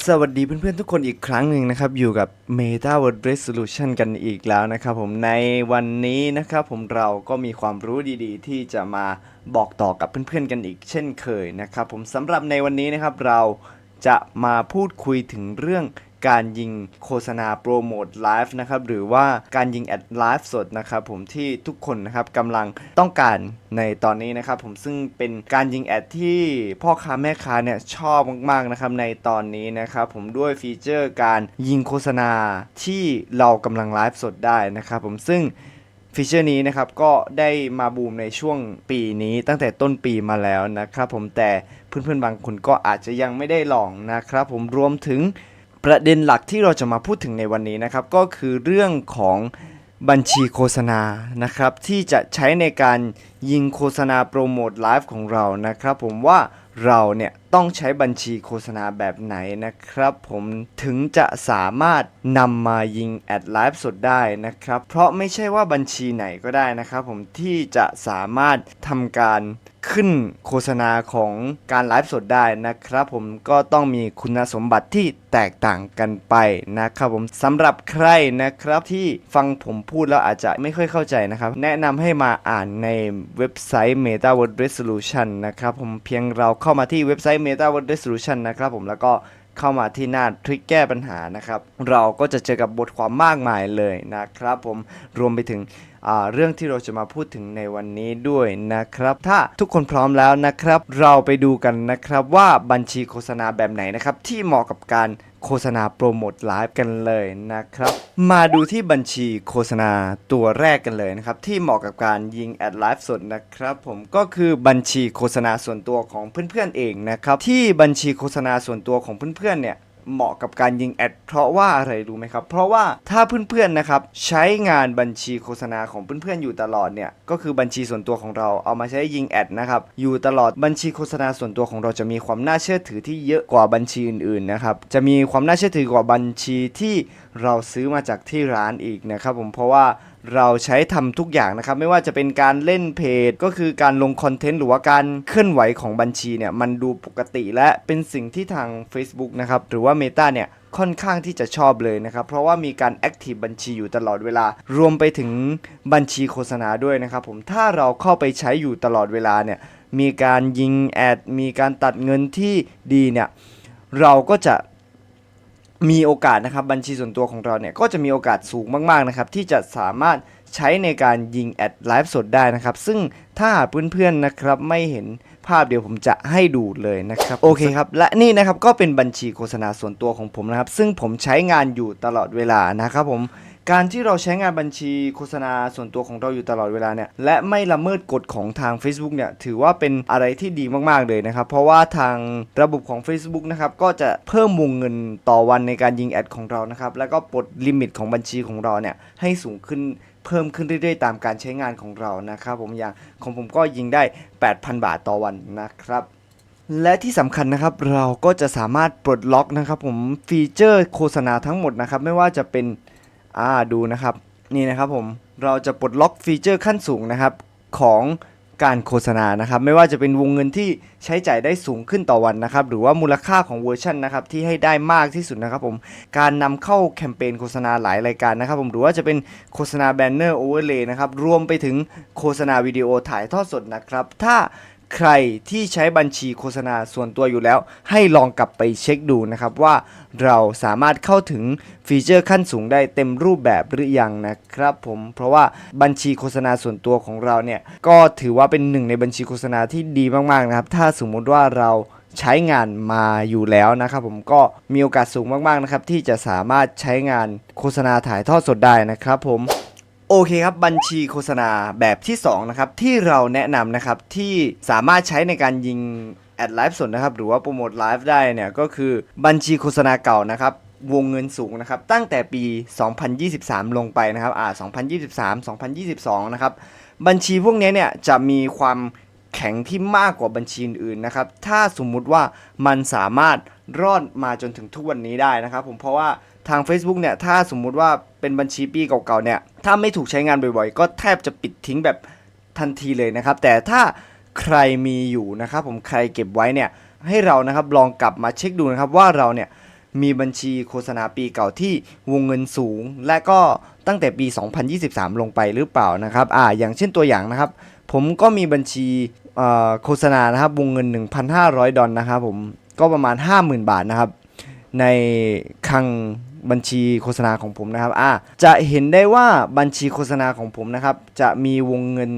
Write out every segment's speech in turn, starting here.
สวัสดีเพื่อนๆทุกคนอีกครั้งหนึ่งนะครับ อยู่กับ Meta Word Resolution กันอีกแล้วนะครับผมในวันนี้นะครับผมเราก็มีความรู้ดีๆ ที่จะมาบอกต่อกับเพื่อนๆกันอีกเช่นเคยนะครับผมสำหรับในวันนี้นะครับเราจะมาพูดคุยถึงเรื่อง การยิงโฆษณาโปรโมทไลฟ์นะครับหรือว่าการยิงแอดไลฟ์สดนะครับผมที่ทุกคนนะครับกำลังต้องการในตอนนี้นะครับผมซึ่งเป็นการยิงแอดที่พ่อค้าแม่ค้าเนี่ยชอบมากๆนะครับในตอนนี้นะครับผมด้วยฟีเจอร์การยิงโฆษณาที่เรากำลังไลฟ์สดได้นะครับผมซึ่งฟีเจอร์นี้นะครับก็ได้มาบูมในช่วงปีนี้ตั้งแต่ต้นปีมาแล้วนะครับผมแต่เพื่อนๆบางคนก็อาจจะยังไม่ได้ลองนะครับผมรวมถึง ประเด็นหลักที่เราจะมาพูดถึงในวันนี้นะครับก็คือเรื่องของบัญชีโฆษณานะครับที่จะใช้ในการยิงโฆษณาโปรโมทไลฟ์ของเรานะครับผมว่าเราเนี่ยต้องใช้บัญชีโฆษณาแบบไหนนะครับผมถึงจะสามารถนำมายิงแอดไลฟ์สดได้นะครับเพราะไม่ใช่ว่าบัญชีไหนก็ได้นะครับผมที่จะสามารถทำการ ขึ้นโฆษณาของการไลฟ์สดได้นะครับผมก็ต้องมีคุณสมบัติที่แตกต่างกันไปนะครับผมสำหรับใครนะครับที่ฟังผมพูดแล้วอาจจะไม่ค่อยเข้าใจนะครับ แนะนำให้มาอ่านในเว็บไซต์ Meta Word Resolution นะครับผมเพียงเราเข้ามาที่เว็บไซต์ Meta Word Resolution นะครับผมแล้วก็เข้ามาที่หน้าทริคแก้ปัญหานะครับ เราก็จะเจอกับบทความมากมายเลยนะครับผมรวมไปถึง อ่าเรื่องที่เราจะมาพูดถึงในวันนี้ด้วยนะครับ ถ้าทุกคนพร้อมแล้วนะครับ เราไปดูกันนะครับว่าบัญชีโฆษณาแบบไหนนะครับ ที่เหมาะกับการโฆษณาโปรโมทไลฟ์กันเลยนะครับ มาดูที่บัญชีโฆษณาตัวแรกกันเลยนะครับ ที่เหมาะกับการยิงแอดไลฟ์สดนะครับ ผมก็คือบัญชีโฆษณาส่วนตัวของเพื่อนๆเองนะครับ ที่บัญชีโฆษณาส่วนตัวของเพื่อนๆเนี่ย เหมาะกับการยิงแอดเพราะว่าอะไรรู้ไหมครับ เพราะว่าถ้าเพื่อนๆนะครับใช้งานบัญชีโฆษณาของเพื่อนๆอยู่ตลอดเนี่ยก็คือบัญชีส่วนตัวของเราเอามาใช้ยิงแอดนะครับอยู่ตลอดบัญชีโฆษณาส่วนตัวของเราจะมีความน่าเชื่อถือที่เยอะกว่าบัญชีอื่นๆนะครับจะมีความน่าเชื่อถือกว่าบัญชีที่เราซื้อมาจากที่ร้านอีกนะครับผมเพราะว่า เราใช้ทำทุกอย่างนะครับ ไม่ว่าจะเป็นการเล่นเพจ ก็คือการลงคอนเทนต์หรือว่าการเคลื่อนไหวของบัญชีเนี่ย มันดูปกติและเป็นสิ่งที่ทาง Facebook นะครับ หรือว่า Meta เนี่ยค่อนข้างที่จะชอบเลยนะครับ เพราะว่ามีการแอคทีฟบัญชีอยู่ตลอดเวลา รวมไปถึงบัญชีโฆษณาด้วยนะครับผมถ้าเราเข้าไปใช้อยู่ตลอดเวลาเนี่ยมีการยิงแอดมีการตัดเงินที่ดีเนี่ยเราก็จะ มีโอกาสนะครับบัญชีส่วนตัวของเราเนี่ยก็จะมีโอกาสสูงมากๆนะครับที่จะสามารถใช้ในการยิงแอดไลฟ์สดได้นะครับ ซึ่งถ้าเพื่อนๆนะครับไม่เห็นภาพเดี๋ยวผมจะให้ดูเลยนะครับ โอเคครับ และนี่นะครับก็เป็นบัญชีโฆษณาส่วนตัวของผมนะครับ ซึ่งผมใช้งานอยู่ตลอดเวลานะครับผม การที่เราใช้งานบัญชีโฆษณาส่วนตัวของเราอยู่ตลอดเวลาเนี่ยและไม่ละเมิดกฎของทาง Facebook เนี่ยถือว่าเป็นอะไรที่ดีมากๆเลยนะครับ เพราะว่าทางระบบของ Facebook นะครับก็จะเพิ่มวงเงินต่อวันในการยิงแอดของเรานะครับแล้วก็ปลดลิมิตของบัญชีของเราเนี่ยให้สูงขึ้นเพิ่มขึ้นเรื่อยๆ ตามการใช้งานของเรานะครับ ผมอย่างของผมก็ยิงได้ 8,000 บาทต่อวันนะครับและที่สำคัญนะครับเราก็จะสามารถปลดล็อกนะครับผมฟีเจอร์โฆษณาทั้งหมดนะครับ ไม่ว่าจะเป็น อ่าดูนะครับนี่นะครับผมเราจะปลดล็อกฟีเจอร์ขั้นสูงนะครับของการโฆษณานะครับไม่ว่าจะเป็นวงเงินที่ใช้จ่ายได้สูงขึ้นต่อวันนะครับหรือว่ามูลค่าของเวอร์ชันนะครับที่ให้ได้มากที่สุดนะครับผมการนำเข้าแคมเปญโฆษณาหลายรายการนะครับผมหรือว่าจะเป็นโฆษณาแบนเนอร์โอเวอร์เลย์นะครับรวมไปถึงโฆษณาวิดีโอถ่ายทอดสดนะครับถ้า ใครที่ใช้บัญชีโฆษณาส่วนตัวอยู่แล้ว ให้ลองกลับไปเช็คดูนะครับว่าเราสามารถเข้าถึงฟีเจอร์ขั้นสูงได้เต็มรูปแบบหรือยังนะครับผมเพราะว่าบัญชีโฆษณาส่วนตัวของเราเนี่ยก็ถือว่าเป็นหนึ่งในบัญชีโฆษณาที่ดีมากๆนะครับ ถ้าสมมุติว่าเราใช้งานมาอยู่แล้วนะครับผมก็มีโอกาสสูงมากๆนะครับที่จะสามารถใช้งานโฆษณาถ่ายทอดสดได้นะครับผม โอเคครับบัญชีโฆษณาแบบที่2นะครับที่เราแนะนำนะครับที่สามารถใช้ในการยิงแอดไลฟ์สดนะครับหรือว่าโปรโมทไลฟ์ได้เนี่ยก็คือบัญชีโฆษณาเก่านะครับวงเงินสูงนะครับตั้งแต่ปี 2023 ลงไปนะครับอ่า2023 2022 นะครับบัญชีพวกนี้เนี่ยจะมีความแข็งที่มากกว่าบัญชีอื่นๆนะครับถ้าสมมุติว่ามันสามารถรอดมาจนถึงทุกวันนี้ได้นะครับผมเพราะว่า ทาง Facebook เนี่ยถ้าสมมุติว่าเป็นบัญชีปีเก่าๆเนี่ยถ้าไม่ถูกใช้งานบ่อยๆ ก็แทบจะปิดทิ้งแบบทันทีเลยนะครับ แต่ถ้าใครมีอยู่นะครับผมใครเก็บไว้เนี่ยให้เรานะครับลองกลับมาเช็คดูนะครับว่าเราเนี่ยมีบัญชีโฆษณาปีเก่าที่วงเงินสูง และก็ตั้งแต่ปี 2023 ลงไปหรือเปล่านะครับอ่าอย่างเช่นตัวอย่างนะครับ ผมก็มีบัญชีโฆษณานะครับวงเงิน 1,500 ดอลนะครับผมก็ประมาณ 50,000 บาทนะครับในคลัง บัญชีโฆษณาของผมนะครับอ่าจะเห็นได้ว่าบัญชีโฆษณาของผมนะครับ จะมีวงเงิน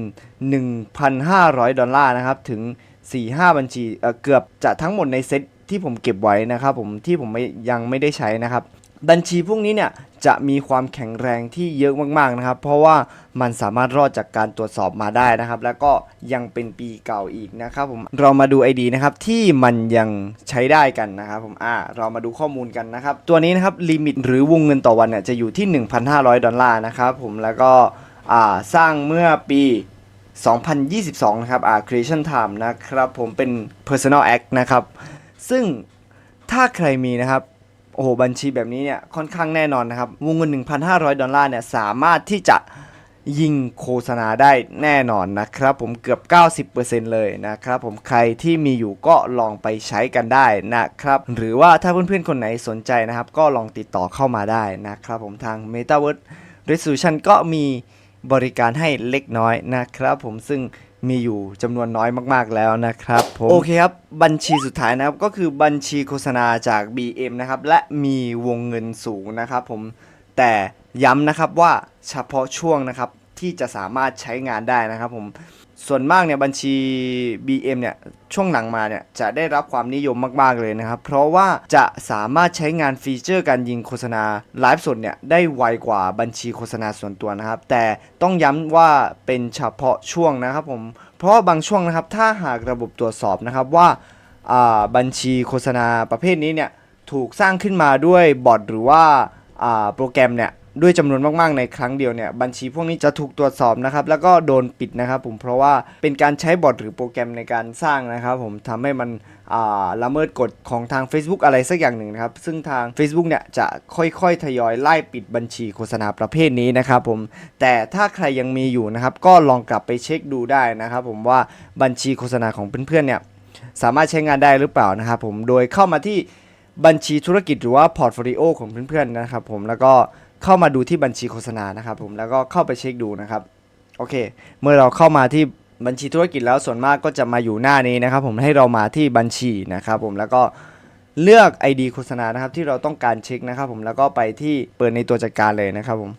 1,500 ดอลลาร์นะครับ ถึง 4-5 บัญชีเอ่อเกือบจะทั้งหมดในเซตที่ผมเก็บไว้นะครับผมที่ผมไม่ยังไม่ได้ใช้นะครับ บัญชีพวกนี้เนี่ยจะมีความแข็งแรงที่เยอะมากๆนะครับ เพราะว่ามันสามารถรอดจากการตรวจสอบมาได้นะครับ แล้วก็ยังเป็นปีเก่าอีกนะครับผมเรามาดู ID นะครับที่มันยังใช้ได้กันนะครับผมอ่าเรามาดูข้อมูลกันนะครับ ตัวนี้นะครับลิมิตหรือวงเงินต่อวันเนี่ยจะอยู่ที่ 1,500 ดอลลาร์นะครับผมแล้วก็อ่าสร้างเมื่อปี 2022 นะครับอ่า creation time นะครับผมเป็น personal act นะครับซึ่งถ้าใครมีนะครับ โอ้โหบัญชีแบบนี้เนี่ยค่อนข้างแน่นอนนะครับวงเงิน 1,500 ดอลลาร์เนี่ยสามารถที่จะยิงโฆษณาได้แน่นอนนะครับ ผมเกือบ 90%เลยนะครับ ผมใครที่มีอยู่ก็ลองไปใช้กันได้นะครับ หรือว่าถ้าเพื่อนๆคนไหนสนใจนะครับ ก็ลองติดต่อเข้ามาได้นะครับ ผมทาง Metaverse Resolution ก็มีบริการให้เล็กน้อยนะครับ ผมซึ่ง มีอยู่จำนวนน้อยมากๆแล้วนะครับผมโอเคครับ บัญชีสุดท้ายนะครับก็คือบัญชีโฆษณาจาก BM นะครับ และมีวงเงินสูงนะครับผมแต่ย้ำนะครับว่าเฉพาะช่วงนะครับที่จะสามารถใช้งานได้นะครับผม ส่วนมากเนี่ยบัญชี BM เนี่ยช่วงหลังมาเนี่ยจะได้รับความนิยมมาก ๆ เลยนะครับ เพราะว่าจะสามารถใช้งานฟีเจอร์การยิงโฆษณาไลฟ์สดเนี่ยได้ไวกว่าบัญชีโฆษณาส่วนตัวนะครับ แต่ต้องย้ำว่าเป็นเฉพาะช่วงนะครับผมเพราะบางช่วงนะครับถ้าหากระบบตรวจสอบนะครับว่าบัญชีโฆษณาประเภทนี้เนี่ยถูกสร้างขึ้นมาด้วยบอทหรือว่าโปรแกรมเนี่ย ด้วยจำนวนมากๆในครั้งเดียวเนี่ยบัญชีพวกนี้จะถูกตรวจสอบนะครับแล้วก็โดนปิดนะครับผมเพราะว่าเป็นการใช้บอทหรือโปรแกรมในการสร้างนะครับผมทำให้มันละเมิดกฎของทาง Facebook อะไรสักอย่างหนึ่งนะครับ ซึ่งทาง Facebook เนี่ยจะค่อยๆ ทยอยไล่ปิดบัญชีโฆษณาประเภทนี้นะครับผมแต่ถ้าใครยังมีอยู่นะครับ ก็ลองกลับไปเช็คดูได้นะครับผมว่าบัญชีโฆษณาของเพื่อนๆเนี่ยสามารถใช้งานได้หรือเปล่านะครับผมโดยเข้ามาที่บัญชีธุรกิจหรือว่าพอร์ตโฟลิโอของเพื่อนๆนะครับผมแล้วก็ เข้ามาดูที่บัญชีโฆษณานะครับผมแล้วก็เข้าไปเช็คดูนะครับโอเค เมื่อเราเข้ามาที่บัญชีธุรกิจแล้วส่วนมากก็จะมาอยู่หน้านี้นะครับ ผมให้เรามาที่บัญชีนะครับผมแล้วก็เลือก ID โฆษณานะครับ ที่เราต้องการเช็คนะครับผมแล้วก็ไปที่เปิดในตัวจัดการเลยนะครับผม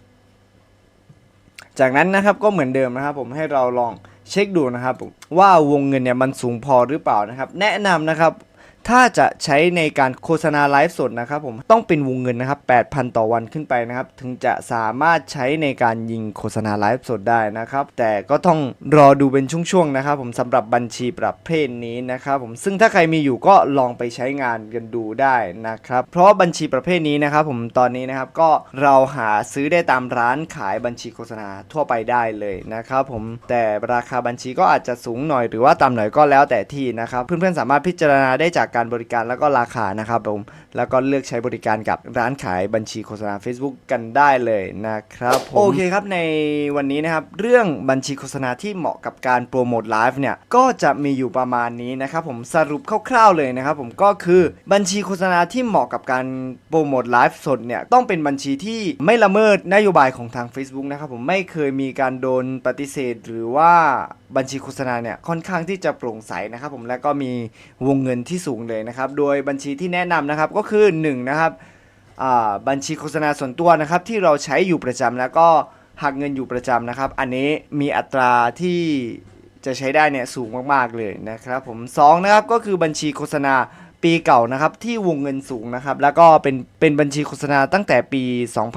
จากนั้นนะครับก็เหมือนเดิมนะครับ ผมให้เราลองเช็คดูนะครับว่าวงเงินเนี่ยมันสูงพอหรือเปล่านะครับ แนะนำนะครับ ถ้าจะใช้ในการโฆษณาไลฟ์สดนะครับผมต้องเป็นวงเงินนะครับ 8,000 ต่อวันขึ้นไปนะครับ ถึงจะสามารถใช้ในการยิงโฆษณาไลฟ์สดได้นะครับ แต่ก็ต้องรอดูเป็นช่วงๆนะครับ ผมสำหรับบัญชีประเภทนี้นะครับผมซึ่งถ้าใครมีอยู่ก็ลองไปใช้งานกันดูได้นะครับ เพราะบัญชีประเภทนี้นะครับ ผมตอนนี้นะครับก็เราหาซื้อได้ตามร้านขายบัญชีโฆษณาทั่วไปได้เลยนะครับผมแต่ราคาบัญชีก็อาจจะสูงหน่อยหรือว่าต่ำหน่อยก็แล้วแต่ที่นะครับ เพื่อนๆสามารถพิจารณาได้จากการบริการแล้วก็ราคานะครับผมแล้วก็เลือกใช้บริการกับร้านขายบัญชีโฆษณา Facebook กันได้เลยนะครับผมโอเคครับในวันนี้นะครับเรื่องบัญชีโฆษณาที่เหมาะกับการโปรโมทไลฟ์เนี่ยก็จะมีอยู่ประมาณนี้นะครับผมสรุปคร่าวๆเลยนะครับผมก็คือบัญชีโฆษณาที่เหมาะกับการโปรโมทไลฟ์สดเนี่ยต้องเป็นบัญชีที่ไม่ละเมิดนโยบายของทาง Facebook นะครับผมไม่เคยมีการโดนปฏิเสธหรือว่าบัญชีโฆษณาเนี่ยค่อนข้างที่จะโปร่งใสนะครับ ผมและก็มีวงเงินที่สูงเลยนะครับ โดยบัญชีที่แนะนำนะครับก็คือ1นะครับอ่าบัญชีโฆษณาส่วนตัวนะครับที่เราใช้อยู่ประจำแล้วก็หักเงินอยู่ประจำนะครับ อันนี้มีอัตราที่จะใช้ได้เนี่ยสูงมากๆเลยนะครับ ผมสองนะครับก็คือบัญชีโฆษณา ปีเก่านะครับที่วงเงินสูงนะครับแล้วก็เป็นเป็นบัญชีโฆษณาตั้งแต่ปี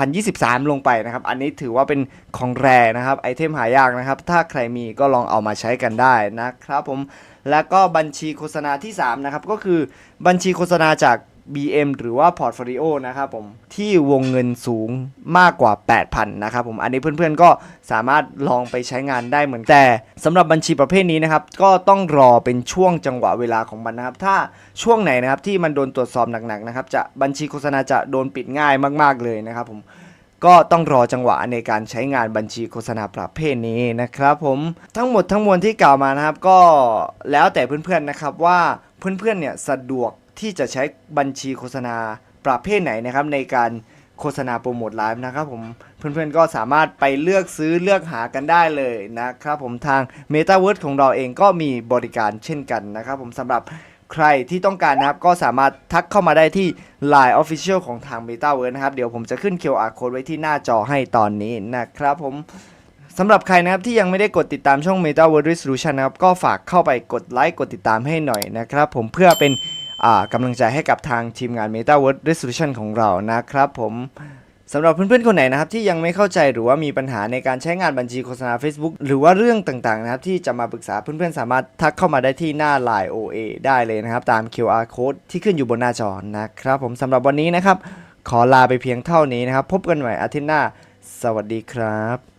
2023 ลงไปนะครับ อันนี้ถือว่าเป็นของแรนะครับไอเทมหายากนะครับ ถ้าใครมีก็ลองเอามาใช้กันได้นะครับผมแล้วก็บัญชีโฆษณาที่สามนะครับก็คือบัญชีโฆษณาจาก BM หรือว่า Portfolio นะครับผมที่วงเงินสูงมากกว่า 8,000นะครับผมอันนี้เพื่อนๆก็สามารถลองไปใช้งานได้เหมือนแต่สำหรับบัญชีประเภทนี้นะครับก็ต้องรอเป็นช่วงจังหวะเวลาของมันนะครับ ถ้าช่วงไหนนะครับที่มันโดนตรวจสอบหนักๆนะครับจะบัญชีโฆษณาจะโดนปิดง่ายมาก ๆเลยนะครับผมก็ต้องรอจังหวะในการใช้งานบัญชีโฆษณาประเภทนี้นะครับผมทั้งหมดทั้งมวลที่กล่าวมานะครับก็แล้วแต่เพื่อนๆนะครับว่าเพื่อนๆเนี่ยสะดวก ที่จะใช้บัญชีโฆษณาประเภทไหนนะครับในการโฆษณาโปรโมทไลฟ์นะครับผมเพื่อนๆก็สามารถไปเลือกซื้อเลือกหากันได้เลยนะครับผมทาง Metaverse ของเราเองก็มีบริการเช่นกันนะครับผมสำหรับใครที่ต้องการนะครับก็สามารถทักเข้ามาได้ที่ Line Official ของทาง Metaverse นะครับ เดี๋ยวผมจะขึ้น QR code ไว้ที่หน้าจอให้ตอนนี้นะครับผมสำหรับใครนะครับที่ยังไม่ได้กดติดตามช่อง Meta World Resolution นะครับก็ฝากเข้าไปกดไลค์กดติดตามให้หน่อยนะครับผมเพื่อเป็น กำลังใจให้กับทางทีมงาน Meta World Resolution ของเรานะครับผมสำหรับเพื่อนๆ คนไหนนะครับที่ยังไม่เข้าใจหรือว่ามีปัญหาในการใช้งานบัญชีโฆษณา Facebook หรือว่าเรื่องต่างๆนะครับที่จะมาปรึกษาเพื่อนๆ สามารถทักเข้ามาได้ที่หน้า Line OA ได้เลยนะครับ ตาม QR code ที่ขึ้นอยู่บนหน้าจอนะครับ ผมสำหรับวันนี้นะครับ ขอลาไปเพียงเท่านี้นะครับ พบกันใหม่อาทิตย์หน้า สวัสดีครับ